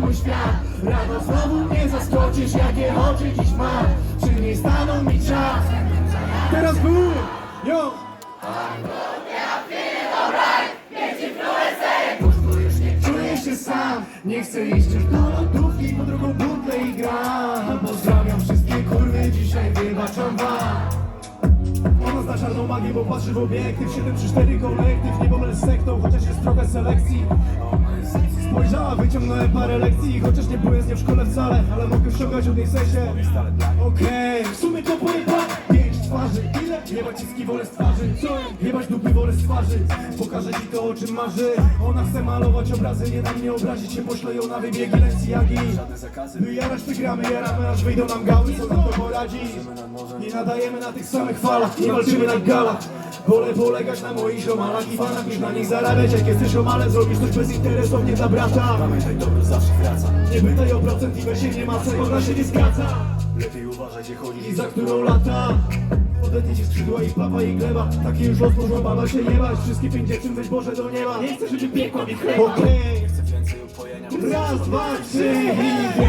mój świat. Rano znowu mnie zaskoczysz, jakie oczy dziś mam Przy niej staną mi czas? Teraz był, yo! Sam. Nie chcę iść już do lodówki Po drugą butlę i gram. Pozdrawiam wszystkie kurwy, dzisiaj wybaczam wam. Ona zna czarną magię, bo patrzy w obiektyw. 7 3 4 kolektyw, nie pomyl z sektą Chociaż jest trochę selekcji Spojrzała, wyciągnąłem parę lekcji Chociaż nie byłem z nią w szkole wcale Ale mogę ściągać od niej sesie Okej, w sumie to pojeba Pięć twarzy? Jebać ciski wolę z twarzy? Jebać dupy wolę z twarzy. Pokażę ci to, o czym marzy. Ona chce malować obrazy, nie da mnie obrazić się Poślę ją na wybiegi Lenciagi My jarać wygramy, jaramy aż wyjdą nam gały. Co nam to poradzi? Nie nadajemy na tych samych falach Nie walczymy na galach. Wolę polegać na moich ziomalach i fanach Niż na nich zarabiać. Jak jesteś omale, zrobisz coś bezinteresownie dla brata. Pamiętaj, dobro zawsze wraca. Nie pytaj o procent i weź się nie ma co Ona się nie skraca Lepiej uważaj, gdzie chodzisz. I za którą lata papa i gleba Taki już los można baba się nie bać Wszystkie pięć dziewczyn weź Boże do nieba. Nie chcę, żeby piekła mi chleba. Okej, Chcę więcej upojenia. Raz, dwa, trzy. i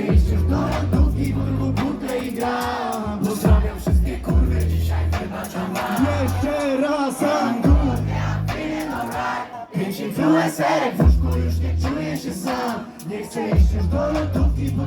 Iść już do Po drugą butlę i gram Pozdrawiam wszystkie kurwy Dzisiaj wybaczam wam Jeszcze raz Angu Pięć influencerek W łóżku już nie czuję się sam Nie chcę iść już do lodówki Po